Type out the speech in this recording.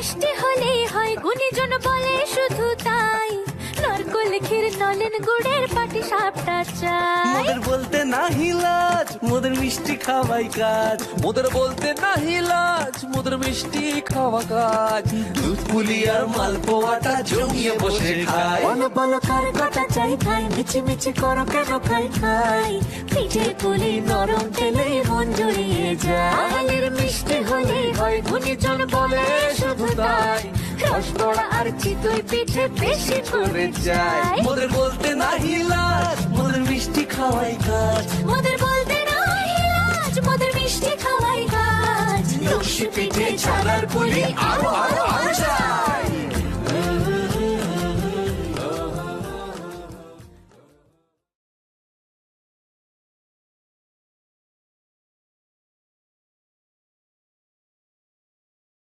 মিষ্টি হলেই হয় গুণীজন বলে শুধু তাই। নরকল ক্ষীর নলেন গুড়ের পাটি সাপটা চাই। মোদের বলতে না হিলাজ মোদের মিষ্টি খাওয়াই কাজ। মোদের বলতে নাহি লাজ মোদের মিষ্টি খাওয়া কাজ। দুধ পুলি আর মালপোয়াটা জমিয়ে বসে খায় বলো বলো কার কটা চাই খাই মিছি মিছি করো কেন খাই খাই? পিঠে পুলি নরম তেলে মন জড়িয়ে যায়। হলে গুণীজন বলে শুধু তাই। রসগোড়া আর চিতই পিঠে বেশি করে যায় মোদের বলতে না হিলাজ মোদের মিষ্টি খাওয়াই কাজ। মোদের বলতে নাই লাজ মোদের মিষ্টি খাওয়াই কাজ। লক্ষ্মী পিঠে ছাড়ার পুলি আরও